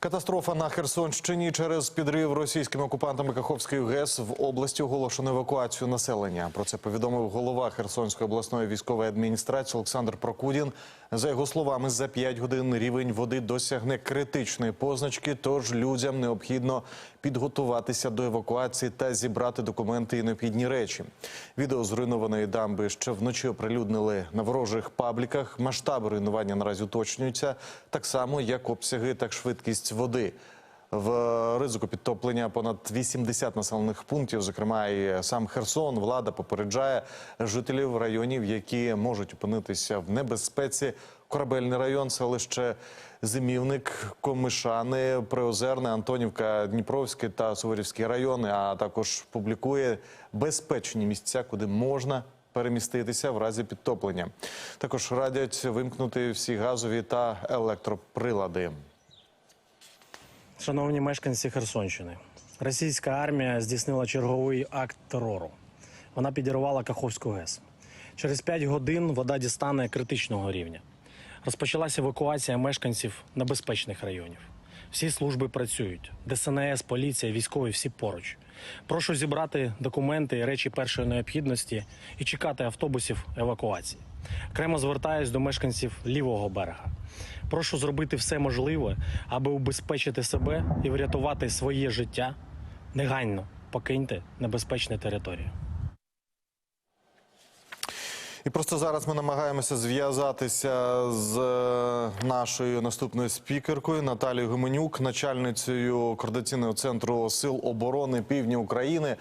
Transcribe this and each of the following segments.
Катастрофа на Херсонщині через підрив російськими окупантами Каховської ГЕС в області оголошено евакуацію населення. Про це повідомив голова Херсонської обласної військової адміністрації Олександр Прокудін. За його словами, за 5 годин рівень води досягне критичної позначки. Тож людям необхідно підготуватися до евакуації та зібрати документи і необхідні речі. Відео зруйнованої дамби ще вночі оприлюднили на ворожих пабліках. Масштаби руйнування наразі уточнюються, так само як обсяги та швидкість води. В ризику підтоплення понад 80 населених пунктів, зокрема і сам Херсон, влада попереджає жителів районів, які можуть опинитися в небезпеці. Корабельний район, селище Зимівник, Комишани, Приозерне, Антонівка, Дніпровський та Суворівський райони, а також публікує безпечні місця, куди можна переміститися в разі підтоплення. Також радять вимкнути всі газові та електроприлади. Шановні мешканці Херсонщини, російська армія здійснила черговий акт терору. Вона підірвала Каховську ГЕС. Через 5 годин вода дістане критичного рівня. Розпочалася евакуація мешканців небезпечних районів. Всі служби працюють. ДСНС, поліція, військові всі поруч. Прошу зібрати документи і речі першої необхідності і чекати автобусів евакуації. Окремо звертаюсь до мешканців лівого берега. Прошу зробити все можливе, аби убезпечити себе і врятувати своє життя. Негайно покиньте небезпечну територію. І просто зараз ми намагаємося зв'язатися з е, нашою наступною спікеркою Наталією Гуменюк, начальницею координаційного центру сил оборони Півдня України.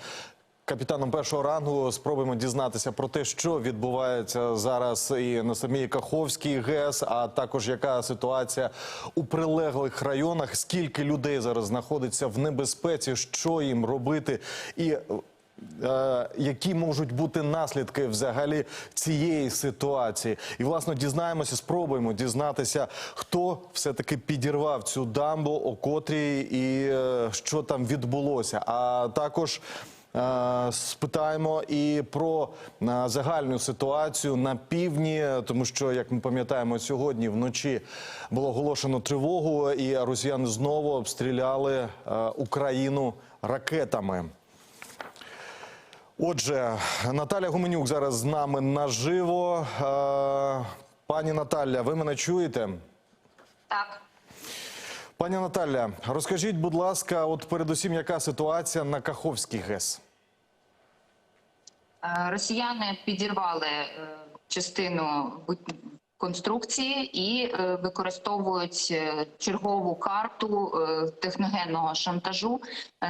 Капітаном першого рангу спробуємо дізнатися про те, що відбувається зараз і на самій Каховській ГЕС, а також яка ситуація у прилеглих районах, скільки людей зараз знаходиться в небезпеці, що їм робити і. Е, які можуть бути наслідки взагалі цієї ситуації, і власне дізнаємося, спробуємо дізнатися, хто все таки підірвав цю дамбу, о котрій і е, що там відбулося. А також е, спитаємо і про загальну ситуацію на півдні, тому що, як ми пам'ятаємо, сьогодні вночі було оголошено тривогу, і росіяни знову обстріляли Україну ракетами. Отже, Наталя Гуменюк зараз з нами наживо. Пані Наталя, ви мене чуєте? Так, Пані Наталя, розкажіть, будь ласка, от передусім, яка ситуація на Каховській ГЕС? е, росіяни підірвали е, частину конструкції і е, використовують е, чергову карту е, техногенного шантажу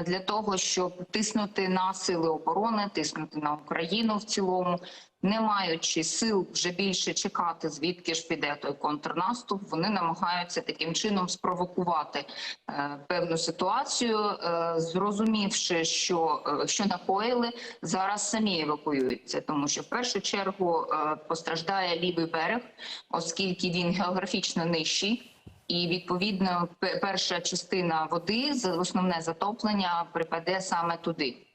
для того, щоб тиснути на сили оборони, тиснути на Україну в цілому. Не маючи сил вже більше чекати, звідки ж піде той контрнаступ, вони намагаються таким чином спровокувати е, певну ситуацію, е, зрозумівши, що, е, що накоїли, зараз самі евакуюються, тому що в першу чергу е, постраждає лівий берег, оскільки він географічно нижчий. І відповідно перша частина води основне затоплення припаде саме туди.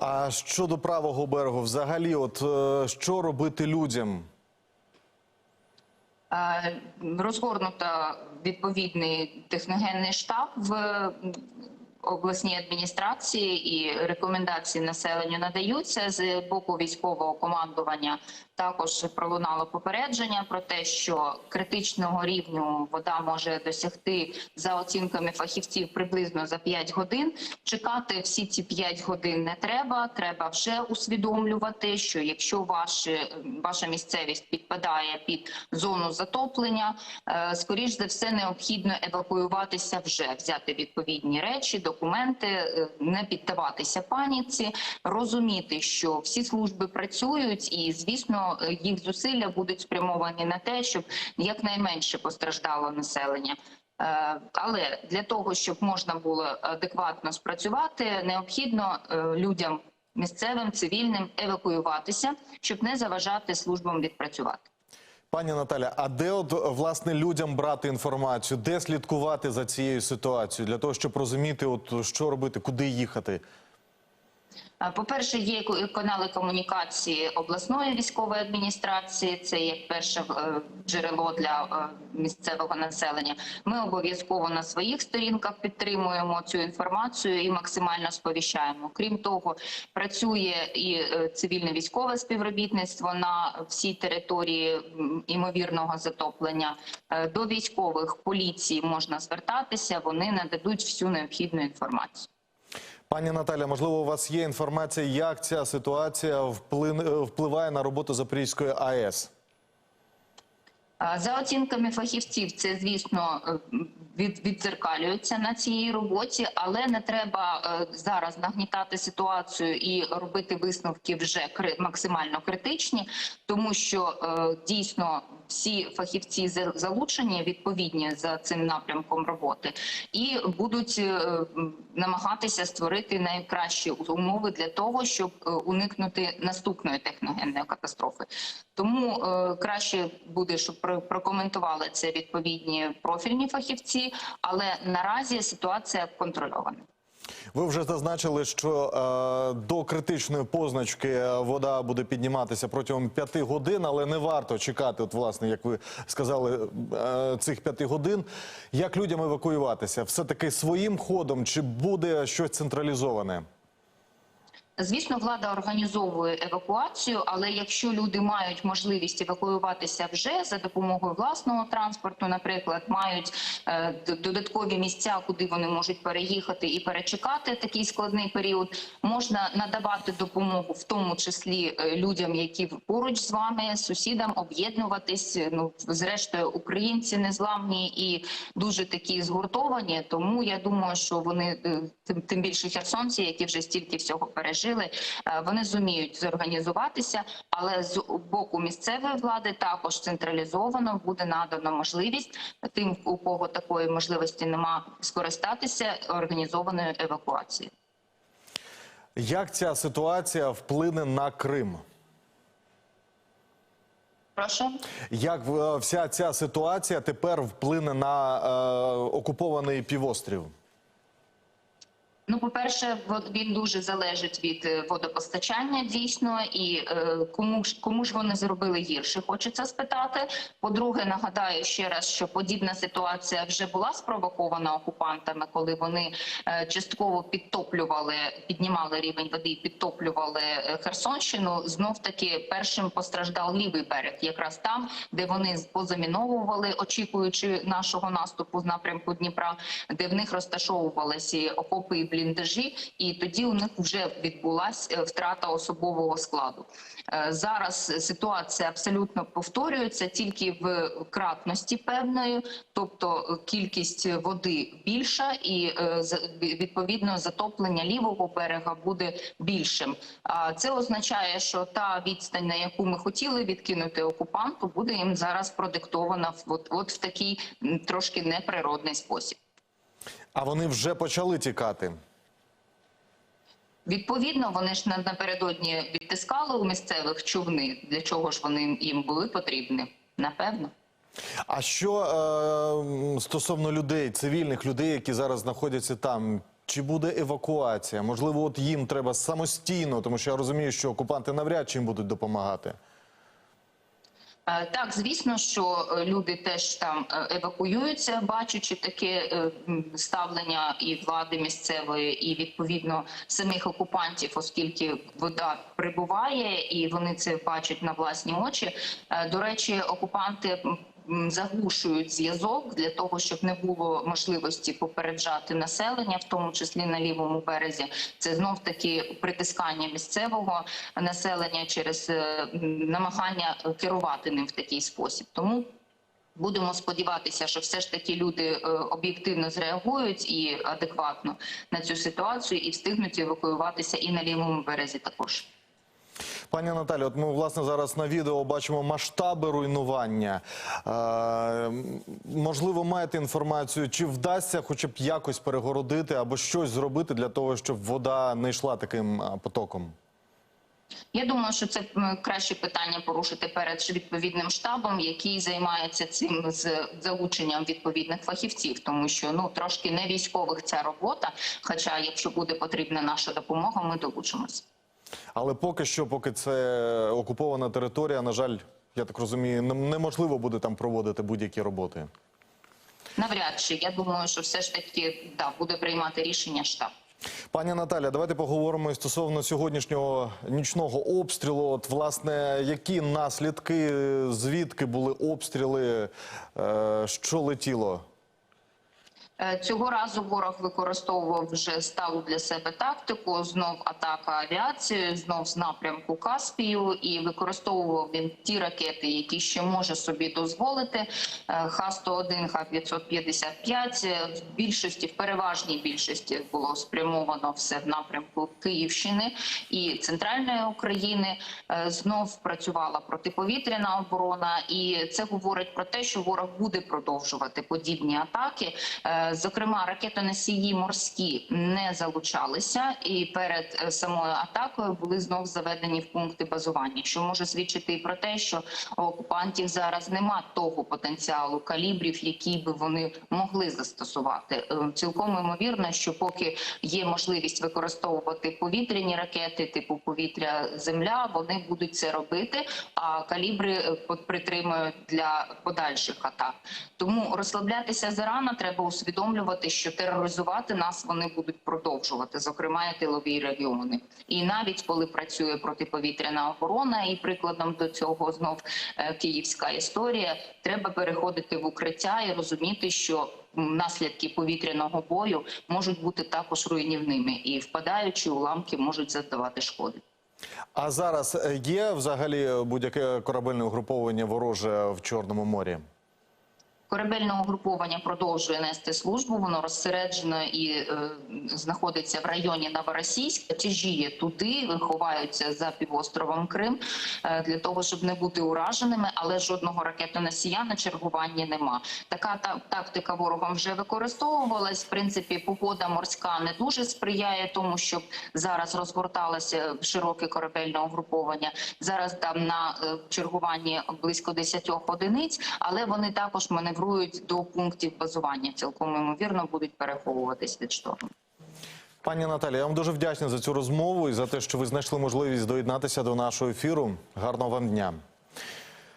А щодо правого берегу, взагалі, от е, що робити людям? Розгорнуто відповідний техногенний штаб в обласній адміністрації і рекомендації населенню надаються з боку військового командування. Також пролунало попередження про те, що критичного рівню вода може досягти за оцінками фахівців приблизно за 5 годин. Чекати всі ці 5 годин не треба. Треба вже усвідомлювати, що якщо ваші, ваша місцевість підпадає під зону затоплення, е, скоріш за все необхідно евакуюватися вже, взяти відповідні речі, документи, е, не піддаватися паніці, розуміти, що всі служби працюють, і звісно, е, їх зусилля будуть спрямовані на те, щоб якнайменше постраждало населення. Е, Але для того, щоб можна було адекватно спрацювати, необхідно е, людям місцевим цивільним евакуюватися, щоб не заважати службам відпрацювати. Пані Наталя, а де от власне людям брати інформацію, де слідкувати за цією ситуацією для того, щоб розуміти, от що робити, куди їхати? По-перше, є канали комунікації обласної військової адміністрації. Це як перше е, джерело для е, місцевого населення. Ми обов'язково на своїх сторінках підтримуємо цю інформацію і максимально сповіщаємо. Крім того, працює і е, цивільне військове співробітництво на всій території імовірного затоплення. До військових поліції можна звертатися. Вони нададуть всю необхідну інформацію. Пані Наталя, можливо, у вас є інформація, як ця ситуація впливає на роботу Запорізької АЕС? За оцінками фахівців, це звісно е, від, віддзеркалюється на цій роботі, але не треба е, зараз нагнітати ситуацію і робити висновки вже максимально критичні, тому що е, дійсно. Всі фахівці за- залучені відповідні за цим напрямком роботи, і будуть е, намагатися створити найкращі умови для того, щоб е, уникнути наступної техногенної катастрофи. Тому е, краще буде, щоб про- прокоментували це відповідні профільні фахівці, але наразі ситуація контрольована. Ви вже зазначили, що е, до критичної позначки е, вода буде підніматися протягом п'яти годин, але не варто чекати, от власне, як ви сказали, е, цих п'яти годин. Як людям евакуюватися? Все таки своїм ходом чи буде щось централізоване? Звісно, влада організовує евакуацію, але якщо люди мають можливість евакуюватися вже за допомогою власного транспорту, наприклад, мають е, додаткові місця, куди вони можуть переїхати і перечекати такий складний період, можна надавати допомогу, в тому числі е, людям, які поруч з вами, сусідам, об'єднуватись. Ну зрештою, українці незламні і дуже такі згуртовані. Тому я думаю, що вони е, тим, тим більше херсонці, які вже стільки всього пережили, е, вони зуміють зорганізуватися. Але з боку місцевої влади також централізовано буде надано можливість тим, у кого такої можливості нема, скористатися організованою евакуацією. Як ця ситуація вплине на Крим? Прошу. Як е, вся ця ситуація тепер вплине на е, окупований півострів? Ну, по-перше, вод- він дуже залежить від е, водопостачання дійсно, і е, кому ж кому ж вони зробили гірше, хочеться спитати. По-друге, нагадаю ще раз, що подібна ситуація вже була спровокована окупантами, коли вони е, частково підтоплювали, піднімали рівень води, і підтоплювали Херсонщину. Знов таки першим постраждав лівий берег, якраз там, де вони позаміновували, очікуючи нашого наступу з напрямку Дніпра, де в них розташовувалися окопи і бліндажі, і тоді у них вже відбулася втрата особового складу. Е, Зараз ситуація абсолютно повторюється тільки в кратності певної, тобто кількість води більша, і е, відповідно затоплення лівого берега буде більшим. Це означає, що та відстань, на яку ми хотіли відкинути окупанту, буде їм зараз продиктована от, от в такий трошки неприродний спосіб. А вони вже почали тікати. Відповідно, вони ж на- напередодні відтискали у місцевих човни. Для чого ж вони їм були потрібні? Напевно. А що е, стосовно людей, цивільних людей, які зараз знаходяться там? Чи буде евакуація? Можливо, от їм треба самостійно, тому що я розумію, що окупанти навряд чи їм будуть допомагати. Е, Так, звісно, що е, люди теж там е, евакуюються, бачачи таке ставлення і влади місцевої, і відповідно самих окупантів, оскільки вода прибуває, і вони це бачать на власні очі. До речі, окупанти. Заглушують зв'язок для того, щоб не було можливості попереджати населення, в тому числі на лівому березі. Це знов таки притискання місцевого населення через е, намагання керувати ним в такий спосіб. Тому будемо сподіватися, що все ж таки люди е, об'єктивно зреагують і адекватно на цю ситуацію, і встигнуть евакуюватися і на лівому березі також. Пані Наталі, от ми власне зараз на відео бачимо масштаби руйнування. Е, можливо, маєте інформацію, чи вдасться хоча б якось перегородити або щось зробити для того, щоб вода не йшла таким потоком? Я думаю, що це краще питання порушити перед відповідним штабом, який займається цим з залученням відповідних фахівців, тому що ну трошки не військових ця робота. Хоча, якщо буде потрібна наша допомога, ми долучимося. Але поки що, поки це окупована територія, на жаль, я так розумію, неможливо буде там проводити будь-які роботи. Навряд чи я думаю, що все ж таки да буде приймати рішення штаб. Пані Наталя, давайте поговоримо і стосовно сьогоднішнього нічного обстрілу. От, власне, які наслідки, звідки були обстріли, е, що летіло? Е, Цього разу ворог використовував вже сталу для себе тактику. Знов атака авіацією, знов з напрямку Каспію, і використовував він ті ракети, які ще може собі дозволити. Е, Х-101, Х-555. Е, В більшості, в переважній більшості було спрямовано все в напрямку Київщини і центральної України. Е, Знов працювала протиповітряна оборона, і це говорить про те, що ворог буде продовжувати подібні атаки. Зокрема, ракетоносії морські не залучалися, і перед е, самою атакою були знов заведені в пункти базування, що може свідчити і про те, що у окупантів зараз нема того потенціалу калібрів, які би вони могли застосувати. Е, Цілком ймовірно, що поки є можливість використовувати повітряні ракети, типу повітря-земля, вони будуть це робити. А калібри е, притримують для подальших атак. Тому розслаблятися зарано треба усвідомлювати, що тероризувати нас вони будуть продовжувати, зокрема і тилові регіони. І навіть коли працює протиповітряна оборона, і прикладом до цього знов е, київська історія, треба переходити в укриття і розуміти, що наслідки повітряного бою можуть бути також руйнівними, і впадаючі уламки можуть завдавати шкоди. А зараз е, є взагалі будь-яке корабельне угруповання вороже в Чорному морі? Корабельне угруповання продовжує нести службу. Воно розсереджено і е, знаходиться в районі Новоросійська. Тяжіє туди, ховаються за півостровом Крим е, для того, щоб не бути ураженими, але жодного ракетоносія на чергуванні нема. Така та тактика ворогом вже використовувалась. В принципі, погода морська не дуже сприяє тому, щоб зараз розгорталося широке корабельне угруповання. Зараз там на е, чергуванні близько 10 одиниць, але вони також маневрують до пунктів базування. Цілком ймовірно будуть переховуватись від шторму. Пані Наталі, я вам дуже вдячний за цю розмову і за те, що ви знайшли можливість доєднатися до нашого ефіру. Гарного вам дня.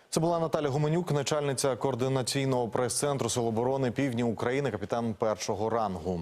Це була Наталя Гуменюк, начальниця координаційного прес-центру Сил оборони Півдні України, капітан першого рангу.